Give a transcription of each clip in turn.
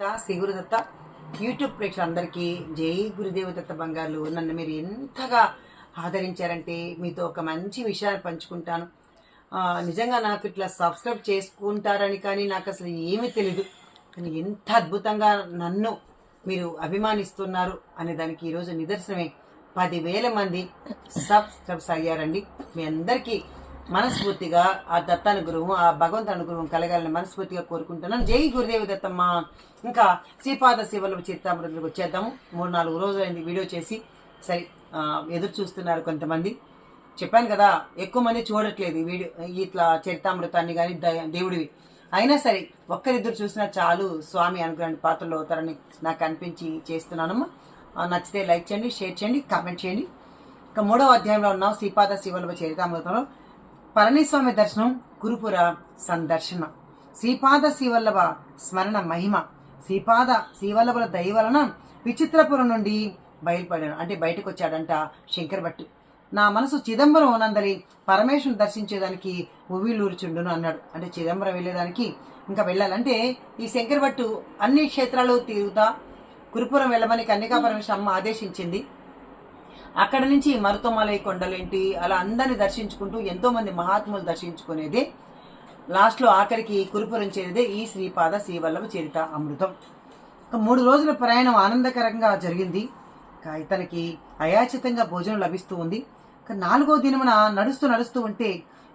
Shri Gurudatta YouTube ప్రేక్షకులందరికీ జై గురుదేవదత్త దత్త నన్ను మీరు ఎంతగా ఆదరించారంటే మీతో ఒక మంచి విషయాన్ని పంచుకుంటాను. నిజంగా నాకు ఇట్లా సబ్స్క్రైబ్ చేసుకుంటారని కానీ నాకు అసలు ఏమీ తెలీదు. కానీ ఎంత అద్భుతంగా నన్ను మీరు అభిమానిస్తున్నారు అనే దానికి ఈరోజు నిదర్శనమే. పదివేల మంది సబ్స్క్రైబ్స్ అయ్యారండి. మీ అందరికీ మనస్ఫూర్తిగా ఆ దత్త అనుగ్రహం ఆ భగవంతు అనుగ్రహం కలగాలని మనస్ఫూర్తిగా కోరుకుంటున్నాను. జై గురుదేవి దత్తమ్మ. ఇంకా శ్రీపాద శివల చిత్తామృతులకు వచ్చేద్దాము. మూడు నాలుగు రోజులైంది వీడియో చేసి. సరే ఎదురు చూస్తున్నారు కొంతమంది. చెప్పాను కదా ఎక్కువ మంది చూడట్లేదు వీడియో ఇట్లా చరితామృతాన్ని కానీ దేవుడివి. అయినా సరే ఒక్కరిద్దరు చూసినా చాలు స్వామి అనుగ్రహాన్ని పాత్రలు అవుతారని నాకు అనిపించి చేస్తున్నానమ్మా. నచ్చితే లైక్ చేయండి షేర్ చేయండి కామెంట్ చేయండి. ఇక మూడవ అధ్యాయంలో ఉన్నాం. శ్రీపాద శివలభ చరితామృతంలో పళనిస్వామి దర్శనం గురుపుర సందర్శన. శ్రీపాద శ్రీవల్లభ స్మరణ మహిమ. శ్రీపాద శ్రీవల్లభుల దయవలన విచిత్రపురం నుండి బయలుపడాను అంటే బయటకు వచ్చాడంట శంకర్ భట్టు నా మనసు చిదంబరం నందలి పరమేశ్వరుని దర్శించేదానికి ఉవ్విలూరుచుండును అన్నాడు. అంటే చిదంబరం వెళ్ళేదానికి ఇంకా వెళ్ళాలంటే ఈ శంకరభట్టు అన్ని క్షేత్రాలు తిరుగుతా గురుపురం వెళ్ళమని కన్యకా పరమేశ్వర అమ్మ ఆదేశించింది. అక్కడ నుంచి మరుతమలై కొండలేంటి? అలా అందరిని దర్శించుకుంటూ ఎంతో మంది మహాత్ములు దర్శించుకునేదే. లాస్ట్లో ఆఖరికి కురుపురం చేరేదే ఈ శ్రీపాద శ్రీవల్లభ చరిత అమృతం. మూడు రోజుల ప్రయాణం ఆనందకరంగా జరిగింది. తనకి ఇతనికి అయాచితంగా భోజనం లభిస్తూ ఉంది. నాలుగో దినమున నడుస్తూ నడుస్తూ ఉంటే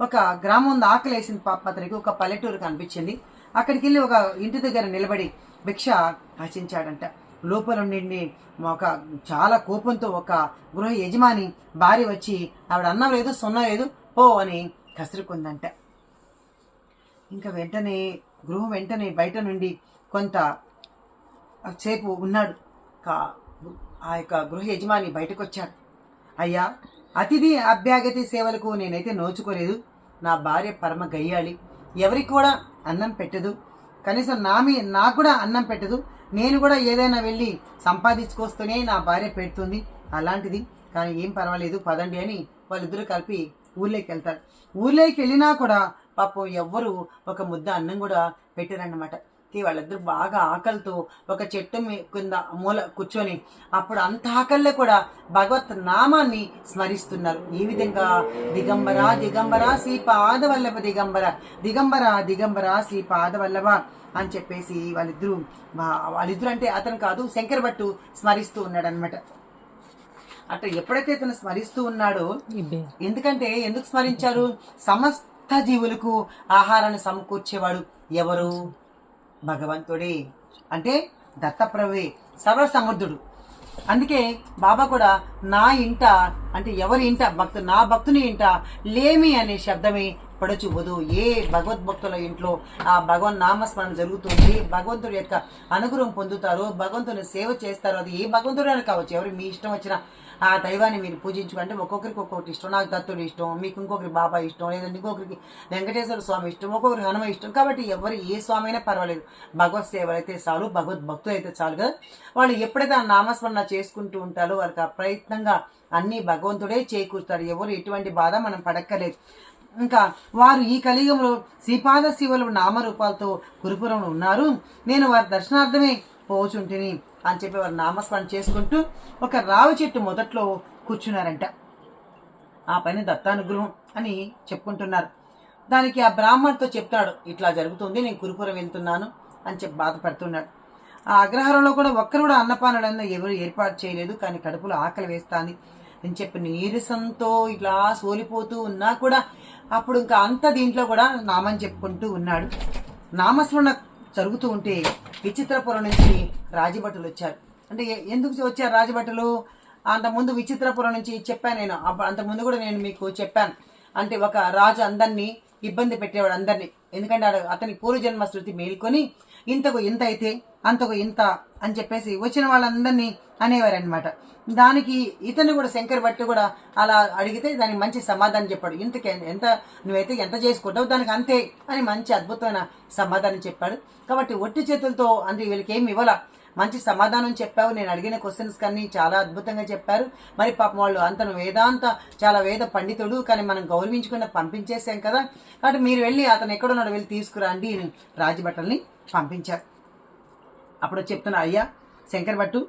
ఒక గ్రామం ఉంది ఆకలేసిన పాప అతనికి. ఒక పల్లెటూరు కనిపించింది. అక్కడికి వెళ్ళి ఒక ఇంటి దగ్గర నిలబడి భిక్ష ఆశించాడంట లోపల నుండి ఒక చాలా కోపంతో ఒక గృహ యజమాని భార్య వచ్చి ఆవిడ అన్నం లేదు సున్నం లేదు పో అని కసురుకుందంట. ఇంకా వెంటనే గృహం వెంటనే బయట నుండి కొంత సేపు ఉన్నాడు. కా- ఆ యొక్క గృహ యజమాని బయటకు వచ్చాడు అయ్యా అతిథి అభ్యాగతి సేవలకు నేనైతే నోచుకోలేదు. నా భార్య పరమ గయ్యాళి. ఎవరికి కూడా అన్నం పెట్టదు. కనీసం నా మీ నాకు కూడా అన్నం పెట్టదు. నేను కూడా ఏదైనా వెళ్ళి సంపాదించుకొస్తూనే నా భార్య పెడుతుంది. అలాంటిది. కానీ ఏం పర్వాలేదు పదండి అని వాళ్ళిద్దరూ కలిపి ఊర్లోకి వెళ్తారు. ఊర్లోకి వెళ్ళినా కూడా పాపం ఎవ్వరు ఒక ముద్ద అన్నం కూడా పెట్టారన్నమాట. కి వాళ్ళిద్దరు బాగా ఆకలితో ఒక చెట్టు కింద మూల కూర్చొని అప్పుడు అంత ఆకల్లో కూడా భగవత్ నామాన్ని స్మరిస్తున్నారు. ఈ విధంగా దిగంబర దిగంబర శ్రీ పాదవల్లభ దిగంబర దిగంబర దిగంబర శ్రీ పాదవల్లభ అని చెప్పేసి వాళ్ళిద్దరూ వాళ్ళిద్దరు అంటే అతను కాదు శంకర్ భట్టు స్మరిస్తూ ఉన్నాడు అనమాట అట్లా ఎప్పుడైతే ఇతను స్మరిస్తూ ఉన్నాడో ఎందుకంటే ఎందుకు స్మరించారు? సమస్త జీవులకు ఆహారాన్ని సమకూర్చేవాడు ఎవరు? భగవంతుడే. అంటే దత్తప్రభువే సర్వసమర్థుడు అందుకే బాబా కూడా నా ఇంట అంటే ఎవరి ఇంట భక్తు నా భక్తుని ఇంట లేమి అనే శబ్దమే పడచుబోదు ఏ భగవద్భక్తుల ఇంట్లో ఆ భగవన్ నామస్మరణ జరుగుతుంది భగవంతుడి యొక్క అనుగ్రహం పొందుతారు భగవంతుని సేవ చేస్తారో అది ఏ భగవంతుడు అని కావచ్చు ఎవరు మీ ఇష్టం వచ్చిన ఆ దైవాన్ని మీరు పూజించుకుంటే ఒక్కొక్కరికి ఒక్కొక్కటి ఇష్టం. నాకు దత్తుడు ఇష్టం మీకు ఇంకొకరి బాబా ఇష్టం లేదంటే ఇంకొకరికి వెంకటేశ్వర స్వామి ఇష్టం ఒక్కొక్కరికి హనుమ ఇష్టం. కాబట్టి ఎవరు ఏ స్వామి అయినా పర్వాలేదు. భగవత్ సేవలు అయితే చాలు భగవద్ భక్తులు అయితే చాలు కదా. వాళ్ళు ఎప్పుడైతే ఆ నామస్మరణ చేసుకుంటూ ఉంటారో వాళ్ళకి అప్రయత్నంగా అన్నీ భగవంతుడే చేకూరుతాడు ఎవరు ఎటువంటి బాధ మనం పడక్కలేదు ఇంకా వారు ఈ కలియుగంలో శ్రీపాద శివుల నామరూపాలతో గురుపురంలో ఉన్నారు. నేను వారి దర్శనార్థమే పోచుంటిని అని చెప్పి వారు నామస్మరణ చేసుకుంటూ ఒక రావి చెట్టు మొదట్లో కూర్చున్నారంట. ఆ పని దత్తానుగ్రహం అని చెప్పుకుంటున్నారు. దానికి ఆ బ్రాహ్మణ్తో చెప్తాడు ఇట్లా జరుగుతుంది నేను కురుపురం వెళ్తున్నాను అని చెప్పి బాధపడుతున్నాడు. ఆ అగ్రహారంలో కూడా ఒక్కరు కూడా అన్నపానులన్న ఎవరు ఏర్పాటు చేయలేదు కానీ కడుపులో ఆకలి వేస్తాంది అని చెప్పి నీరసంతో ఇట్లా సోలిపోతూ ఉన్నా కూడా అప్పుడు ఇంకా అంత దీంట్లో కూడా నామం చెప్పుకుంటూ ఉన్నాడు. నామస్మరణ జరుగుతూ ఉంటే విచిత్రపురం నుంచి రాజభటులు వచ్చారు. అంటే ఎందుకు వచ్చారు రాజభటులు? అంతకుముందు విచిత్రపురం నుంచి చెప్పాను నేను. అంతకుముందు కూడా నేను మీకు చెప్పాను. అంటే ఒక రాజు అందరినీ ఇబ్బంది పెట్టేవాడు అందరినీ. ఎందుకంటే అతని పూర్వజన్మ శృతి మేల్కొని ఇంతకు ఇంత అయితే అంతకు ఇంత అని చెప్పేసి వచ్చిన వాళ్ళందరినీ అనేవారనమాట దానికి ఇతను కూడా శంకర్ భట్ కూడా అలా అడిగితే దానికి మంచి సమాధానం చెప్పాడు. ఇంతకి ఎంత నువ్వైతే ఎంత చేసుకుంటావు దానికి అంతే అని మంచి అద్భుతమైన సమాధానం చెప్పాడు. కాబట్టి ఒట్టి చేతులతో అంటే వీళ్ళకి ఏమి ఇవ్వాల? మంచి సమాధానం చెప్పావు. నేను అడిగిన క్వశ్చన్స్ కానీ చాలా అద్భుతంగా చెప్పారు. మరి పాపం వాళ్ళు అంతను వేదాంత చాలా వేద పండితుడు కానీ మనం గౌరవించకుండా పంపించేసాం కదా. కాబట్టి మీరు వెళ్ళి అతను ఎక్కడున్నాడు వెళ్ళి తీసుకురండి రాజభటల్ని పంపించారు. అప్పుడు చెప్తున్నా అయ్యా శంకర్ భట్టు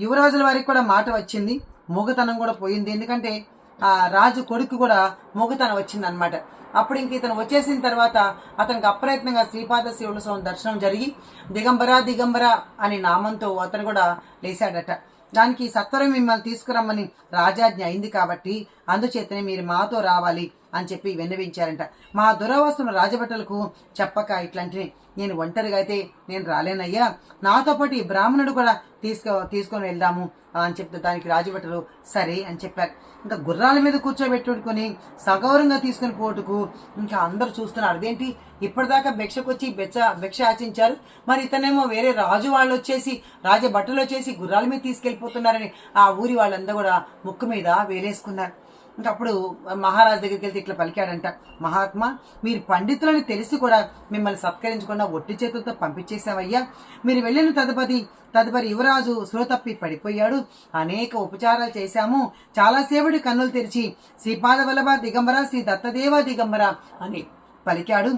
యువరాజుల వారికి కూడా మాట వచ్చింది. మూగతనం కూడా పోయింది. ఎందుకంటే ఆ రాజు కొడుకు కూడా మూగతనం వచ్చింది అనమాట అప్పుడు ఇంక ఇతను వచ్చేసిన తర్వాత అతనికి అప్రయత్నంగా శ్రీపాద శివుల స్వామి దర్శనం జరిగి దిగంబర దిగంబర అనే నామంతో అతను కూడా లేశాడట దానికి సత్వరం మిమ్మల్ని తీసుకురమ్మని రాజాజ్ఞ అయింది కాబట్టి అందుచేతనే మీరు మాతో రావాలి అని చెప్పి విన్నవించారంట. మా దురవస్థను రాజభటలకు చెప్పక ఇట్లాంటివి నేను ఒంటరిగా అయితే నేను రాలేనయ్యా. నాతో పాటు ఈ బ్రాహ్మణుడు కూడా తీసుకో తీసుకొని వెళ్దాము అని చెప్తే దానికి రాజభట్టలు సరే అని చెప్పారు. ఇంకా గుర్రాల మీద కూర్చోబెట్టుకొని సగౌరంగా తీసుకుని పోటుకు ఇంకా అందరూ చూస్తున్నారు. అదేంటి? ఇప్పటిదాకా భిక్షకు వచ్చి భిక్ష భిక్ష ఆచించారు. మరి ఇతనేమో వేరే రాజు వాళ్ళు వచ్చేసి రాజ బట్టలు వచ్చేసి గుర్రాల మీద తీసుకెళ్ళిపోతున్నారని ఆ ఊరి వాళ్ళందరూ కూడా ముక్కు మీద వేలేసుకున్నారు. ఇంకా అప్పుడు మహారాజు దగ్గరికి వెళ్తే ఇట్లా పలికాడంట మహాత్మా మీరు పండితులని తెలిసి కూడా మిమ్మల్ని సత్కరించకుండా ఒట్టి చేతులతో పంపించేశామయ్యా మీరు వెళ్ళిన తదుపరి తదుపరి యువరాజు సురతప్పి పడిపోయాడు. అనేక ఉపచారాలు చేశాము. చాలాసేపటి కన్నులు తెరిచి శ్రీపాద వల్లభ దిగంబర శ్రీ దత్తదేవ దిగంబర అని పలికాడు.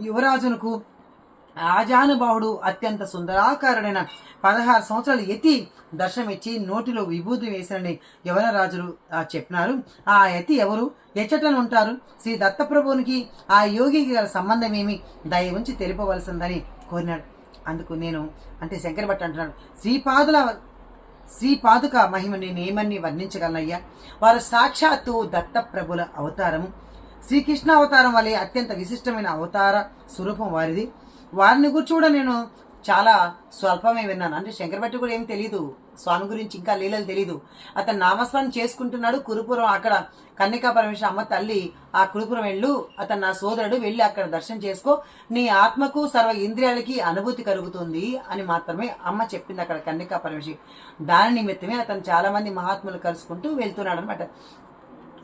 యువరాజునకు ఆజానుభావుడు అత్యంత సుందరాకారుడైన పదహారు సంవత్సరాలు ఎతి దర్శనమిచ్చి నోటిలో విభూతి వేశారని యవనరాజులు రాజులు చెప్పినారు. ఆ యతి ఎవరు? ఎచ్చటను ఉంటారు. శ్రీ దత్తప్రభునికి ఆ యోగికి గల సంబంధం ఏమి దయ ఉంచి తెలుపవలసిందని కోరినాడు. అందుకు నేను అంటే శంకర భట్ అంటున్నాడు శ్రీపాదుల శ్రీపాదుక మహిమ నేనేమని వర్ణించగలనయ్యా? వారు సాక్షాత్తు దత్తప్రభుల అవతారము. శ్రీకృష్ణ అవతారం వలె అత్యంత విశిష్టమైన అవతార స్వరూపం వారిది. వారిని కూడా కూడా నేను చాలా స్వల్పమే విన్నాను. అంటే శంకరభట్టి కూడా ఏం తెలియదు స్వామి గురించి ఇంకా లీలలు తెలీదు. అతను నామస్మరణ చేసుకుంటున్నాడు. కురుపురం అక్కడ కన్నికా పరమేశ్వర అమ్మ తల్లి ఆ కురుపురం వెళ్ళు. అతను నా సోదరుడు వెళ్ళి అక్కడ దర్శనం చేసుకో. నీ ఆత్మకు సర్వ ఇంద్రియాలకి అనుభూతి కలుగుతుంది అని మాత్రమే అమ్మ చెప్పింది అక్కడ కన్నికా పరమేశ్వరి. దాని నిమిత్తమే అతను చాలా మంది మహాత్ములు కలుసుకుంటూ వెళ్తున్నాడు అనమాట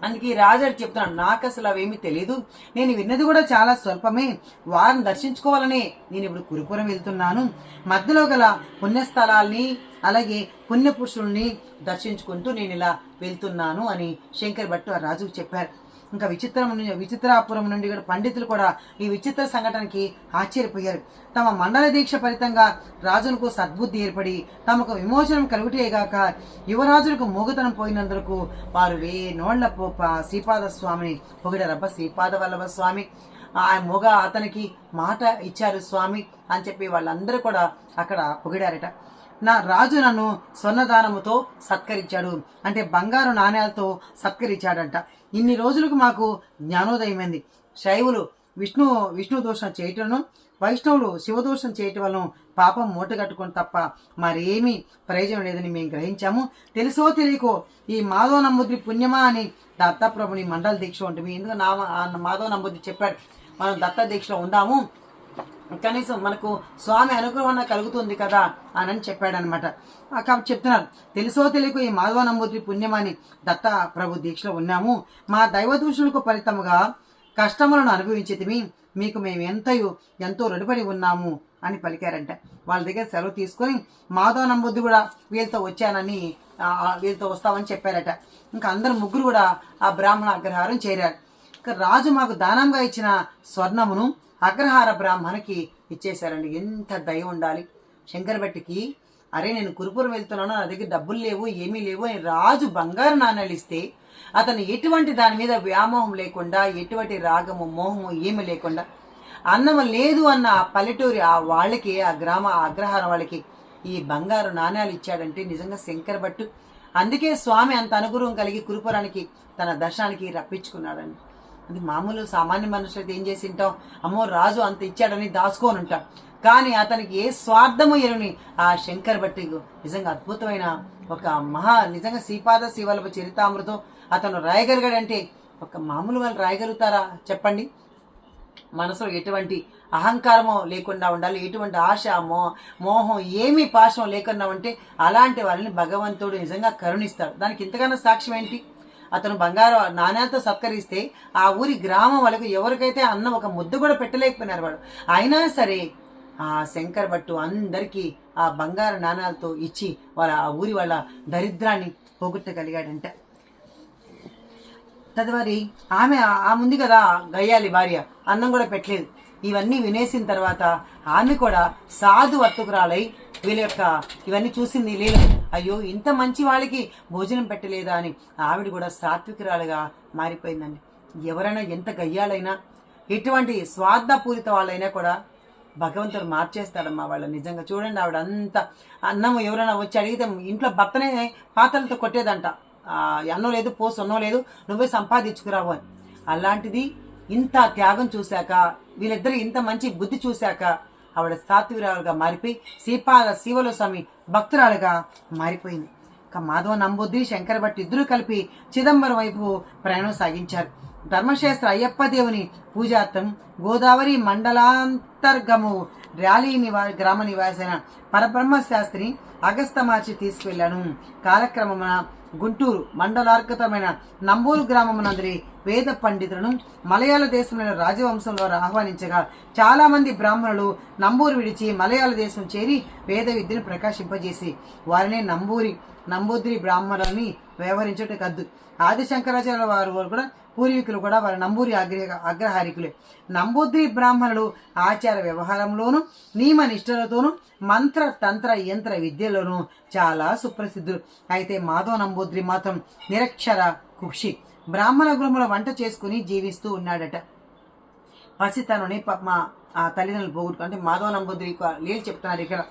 అందుకే ఈ రాజాడు చెప్తున్నాడు నాకు అసలు అవేమీ తెలియదు నేను విన్నది కూడా చాలా స్వల్పమే. వారిని దర్శించుకోవాలనే నేను ఇప్పుడు కురుపురం వెళ్తున్నాను. మధ్యలో గల పుణ్యస్థలాల్ని అలాగే పుణ్యపురుషుల్ని దర్శించుకుంటూ నేను ఇలా వెళ్తున్నాను అని శంకర్ భట్టు ఆ రాజుకు చెప్పారు. ఇంకా విచిత్రం విచిత్రాపురం నుండి కూడా పండితులు కూడా ఈ విచిత్ర సంఘటనకి ఆశ్చర్యపోయారు. తమ మండల దీక్ష ఫలితంగా రాజునకు సద్బుద్ధి ఏర్పడి తమకు విమోచనం కలుగుటేగాక యువరాజులకు మూగతనం పోయినందుకు వారు వే నోళ్ళ పోప శ్రీపాద స్వామిని పొగిడారబ్బ శ్రీపాద వల్లభ స్వామి ఆ మొగ అతనికి మాట ఇచ్చారు స్వామి అని చెప్పి వాళ్ళందరూ కూడా అక్కడ పొగిడారట. నా రాజు నన్ను స్వర్ణదానముతో సత్కరించాడు. అంటే బంగారు నాణ్యాలతో సత్కరించాడంట. ఇన్ని రోజులకు మాకు జ్ఞానోదయమైంది. శైవులు విష్ణు విష్ణు దోషం చేయటం వైష్ణవులు శివదోషం చేయటం వలన పాపం మూటగట్టుకొని తప్ప మరేమీ ప్రయోజనం లేదని మేము గ్రహించాము. తెలుసో తెలియకో ఈ మాధవ నమ్ముద్రి పుణ్యమా అని దత్తప్రభుని మండల దీక్ష ఉంటుంది. ఎందుకు నా మాధవ నమ్ముద్రి చెప్పాడు. మనం దత్త దీక్షలో ఉందాము. కనీసం మనకు స్వామి అనుగ్రహం కలుగుతుంది కదా అని అని చెప్పాడనమాట కాబట్టి చెప్తున్నారు తెలుసో తెలియకు ఈ మాధవ నమ్మూర్తి పుణ్యమని దత్త ప్రభు దీక్షలో ఉన్నాము. మా దైవ దూషులకు ఫలితముగా కష్టములను అనుభవించితిమి. మీకు మేము ఎంతయో ఎంతో రుణపడి ఉన్నాము అని పలికారంట. వాళ్ళ దగ్గర సెలవు తీసుకొని మాధవ నమ్మొద్దు కూడా వీళ్ళతో వచ్చానని వీళ్ళతో వస్తామని చెప్పారట. ఇంకా అందరు ముగ్గురు కూడా ఆ బ్రాహ్మణ అగ్రహారం చేరారు. రాజు మాకు దానంగా ఇచ్చిన స్వర్ణమును అగ్రహార బ్రాహ్మణకి ఇచ్చేశారండి. ఎంత దయ ఉండాలి. శంకరభట్టికి అరే నేను కురుపురం వెళ్తున్నాను. నా దగ్గర డబ్బులు లేవు ఏమీ లేవు అని రాజు బంగారు నాణ్యాలు ఇస్తే అతను ఎటువంటి దాని మీద వ్యామోహం లేకుండా ఎటువంటి రాగము మోహము ఏమీ లేకుండా అన్నం లేదు అన్న ఆ పల్లెటూరి ఆ వాళ్ళకి ఆ గ్రామ అగ్రహారం వాళ్ళకి ఈ బంగారు నాణ్యాలు ఇచ్చాడంటే నిజంగా శంకర భట్టు అందుకే స్వామి అంత అనుగ్రహం కలిగి కురుపురానికి తన దర్శనానికి రప్పించుకున్నాడండి. అది మామూలు సామాన్య మనుషులైతే ఏం చేసి ఉంటాం అమ్మో రాజు అంత ఇచ్చాడని దాచుకొని ఉంటాం. కానీ అతనికి ఏ స్వార్థము ఎరుని ఆ శంకర్ భట్టి నిజంగా అద్భుతమైన ఒక మహా నిజంగా శ్రీపాద శివలభ చరితామృతం. అతను రాయగలిగాడంటే ఒక మామూలు వాళ్ళు రాయగలుగుతారా? చెప్పండి. మనసులో ఎటువంటి అహంకారమో లేకుండా ఉండాలి. ఎటువంటి ఆశ మో మోహం ఏమీ పాశం లేకుండా ఉంటే అలాంటి వాళ్ళని భగవంతుడు నిజంగా కరుణిస్తాడు. దానికి ఇంతకన్నా సాక్ష్యం ఏంటి? అతను బంగారం నాణ్యాలతో సత్కరిస్తే ఆ ఊరి గ్రామం వాళ్ళకు ఎవరికైతే అన్నం ఒక ముద్ద కూడా పెట్టలేకపోయినారు వాడు. అయినా సరే ఆ శంకర్ భట్టు అందరికీ ఆ బంగారు నాణాలతో ఇచ్చి వాళ్ళ ఆ ఊరి వాళ్ళ దరిద్రాన్ని పోగొట్టగలిగాడంట. తదువరి ఆమె ఆ ముందు కదా గయ్యాలి భార్య అన్నం కూడా పెట్టలేదు. ఇవన్నీ వినేసిన తర్వాత ఆమె కూడా సాధు వర్తకురాలై వీళ్ళ యొక్క ఇవన్నీ చూసింది లేదు అయ్యో ఇంత మంచి వాళ్ళకి భోజనం పెట్టలేదా అని. ఆవిడ కూడా సాత్వికురాలుగా మారిపోయిందండి. ఎవరైనా ఎంత గయ్యాలైనా ఎటువంటి స్వార్థపూరిత వాళ్ళైనా కూడా భగవంతుడు మార్చేస్తాడమ్మా వాళ్ళు నిజంగా చూడండి ఆవిడ అంత అన్నం ఎవరైనా వచ్చి అడిగితే ఇంట్లో భర్తనే పాత్రలతో కొట్టేదంట. అన్నం లేదు పోసు అన్నం లేదు నువ్వే సంపాదించుకురావు అని. అలాంటిది ఇంత త్యాగం చూశాక వీళ్ళిద్దరు ఇంత మంచి బుద్ధి చూశాక ఆవిడ సాత్విరాలుగా మారిపోయి శ్రీపాద శివల స్వామి భక్తురాలుగా మారిపోయింది. ఇక మాధవ నంబుద్ది శంకర భట్ ఇద్దరు కలిపి చిదంబరం వైపు ప్రయాణం సాగించారు. ధర్మశాస్త్ర అయ్యప్ప దేవుని పూజార్థం గోదావరి మండలాంతర్గము ర్యాలీ నివా గ్రామ నివాసైన పరబ్రహ్మ శాస్త్రి అగస్తమార్చి తీసుకువెళ్ళాను కాలక్రమమున గుంటూరు మండలార్కతమైన నంబూరు గ్రామమునందరి వేద పండితులను మలయాళ దేశంలో రాజవంశం వారు ఆహ్వానించగా చాలా మంది బ్రాహ్మణులు నంబూరు విడిచి మలయాళ దేశం చేరి వేద విద్యను ప్రకాశింపజేసి వారిని నంబూరి నంబూద్రి బ్రాహ్మణులని వ్యవహరించటం కద్దు. ఆది శంకరాచార్య వారు వారు కూడా పూర్వీకులు కూడా వారి నంబూరి అగ్ర అగ్రహారికులే నంబూద్రి బ్రాహ్మణులు ఆచార వ్యవహారంలోను నియమ నిష్ఠలతోనూ మంత్ర తంత్ర యంత్ర విద్యలోనూ చాలా సుప్రసిద్ధులు. అయితే మాధవ నంబూద్రి మాత్రం నిరక్షర కుక్షి. బ్రాహ్మణ గృహంలో వంట చేసుకుని జీవిస్తూ ఉన్నాడట. పసితనుని ప- మా ఆ తల్లిదండ్రులు పోగొట్టుకుంటే మాధవ నంబూద్రి లీలు చెప్తున్నారు ఇక్కడ.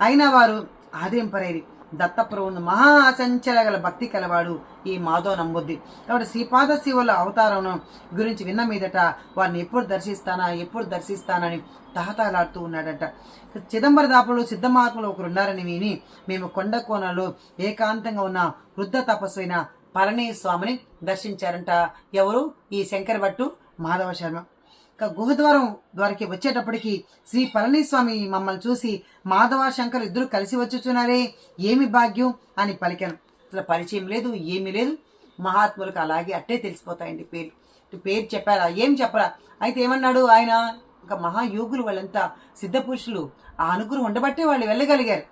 అయినా వారు ఆదరింపరేది దత్తప్రభువును మహా అచంచల గల భక్తి కలవాడు ఈ మాధవ నమ్ముద్ది కాబట్టి శ్రీపాద శివుల అవతారం గురించి విన్న మీదట వారిని ఎప్పుడు దర్శిస్తానా ఎప్పుడు దర్శిస్తానని తహతహలాడుతూ ఉన్నాడట. చిదంబర దాపులు సిద్ధమాత్మలు ఒకరు ఉన్నారని విని మేము కొండ కోణలో ఏకాంతంగా ఉన్న వృద్ధ తపస్సైన పళని స్వామిని దర్శించారంట. ఎవరు? ఈ శంకర భట్టు మాధవ శర్మ గుహద్వారం ద్వారకి వచ్చేటప్పటికి శ్రీ పళనిస్వామి మమ్మల్ని చూసి మాధవ శంకర్ ఇద్దరు కలిసి వచ్చుచున్నారే ఏమి భాగ్యం? అని పలికాను. అసలు పరిచయం లేదు ఏమీ లేదు. మహాత్ములకు అలాగే అట్టే తెలిసిపోతాయండి పేరు పేరు చెప్పారా ఏం చెప్పరా అయితే ఏమన్నాడు ఆయన? ఒక మహాయోగులు వాళ్ళంతా సిద్ధపురుషులు. ఆ అనుగ్రహం ఉండబట్టే వాళ్ళు వెళ్ళగలిగారు.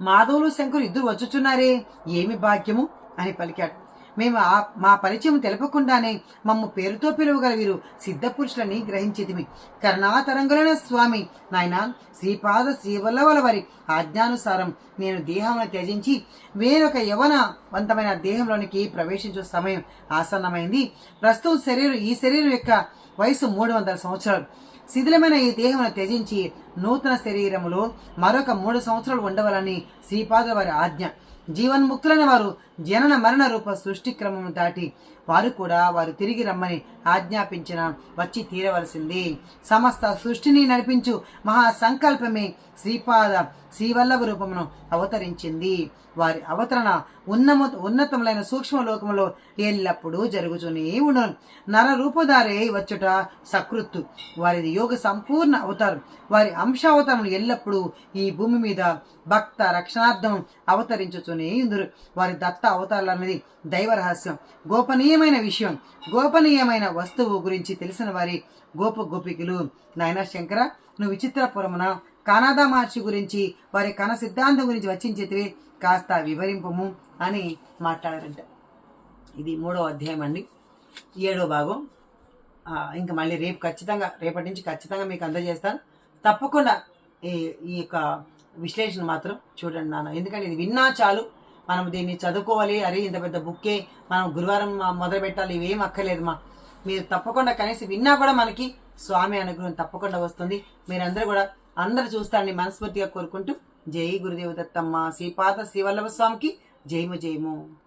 మాధవులు శంకరు ఇద్దరు వచ్చుచున్నారే ఏమి భాగ్యము? అని పలికాడు. మేము ఆ మా పరిచయం తెలపకుండానే మమ్మ పేరుతో పిలువగల వీరు సిద్ధపురుషులని గ్రహించితిమి కరుణాతరంగులైన స్వామి నాయన శ్రీపాద శ్రీవల్లవల వారి ఆజ్ఞానుసారం నేను దేహమును త్యజించి వేరొక యవనవంతమైన దేహంలోనికి ప్రవేశించే సమయం ఆసన్నమైంది. ప్రస్తుతం శరీరం ఈ శరీరం యొక్క వయసు మూడు వందల సంవత్సరాలు. శిథిలమైన ఈ దేహమును త్యజించి నూతన శరీరములో మరొక మూడు సంవత్సరాలు ఉండవాలని శ్రీపాదుల వారి ఆజ్ఞ. జీవన్ముక్తులైన వారు జనన మరణ రూప సృష్టి క్రమం దాటి వారు కూడా వారు తిరిగి రమ్మని ఆజ్ఞాపించిన వచ్చి తీరవలసింది. సమస్త సృష్టిని నడిపించు మహా సంకల్పమే శ్రీపాద శ్రీవల్లభ రూపమును అవతరించింది. వారి అవతరణ ఉన్నమ ఉన్నతములైన సూక్ష్మ లోకములో ఎల్లప్పుడూ జరుగుతూనే ఉండను. నర రూపధారే వచ్చుట సకృత్తు. వారిది యోగ సంపూర్ణ అవతారం. వారి అంశావతారం ఎల్లప్పుడూ ఈ భూమి మీద భక్త రక్షణార్థం అవతరించుచునే ఇందురు వారి దత్త అవతారాలు అనేది దైవ రహస్యం. గోపనీయమైన విషయం. గోపనీయమైన వస్తువు గురించి తెలిసిన వారి గోప గోపికలు. నాయన శంకర నువ్వు విచిత్రపురమున కానాదా మహర్షి గురించి వారి కణ సిద్ధాంతం గురించి వచ్చించితివి కాస్త వివరింపము అని మాట్లాడారంట. ఇది మూడో అధ్యాయం అండి. ఏడో భాగం. ఇంకా మళ్ళీ రేపు ఖచ్చితంగా రేపటి నుంచి ఖచ్చితంగా మీకు అందజేస్తాను. తప్పకుండా ఈ ఈ యొక్క విశ్లేషణ మాత్రం చూడండి నాన్న. ఎందుకంటే ఇది విన్నా చాలు. మనం దీన్ని చదువుకోవాలి. అరే ఇంత పెద్ద బుక్కే. మనం గురువారం మొదలు పెట్టాలి. ఇవేం అక్కర్లేదు మా. మీరు తప్పకుండా కనీసం విన్నా కూడా మనకి స్వామి అనుగ్రహం తప్పకుండా వస్తుంది. మీరందరూ కూడా అందరు చూస్తారని మనస్ఫూర్తిగా కోరుకుంటూ జై గురుదేవ దత్తమ్మ శ్రీపాద శ్రీవల్లభ స్వామికి జయము జయము.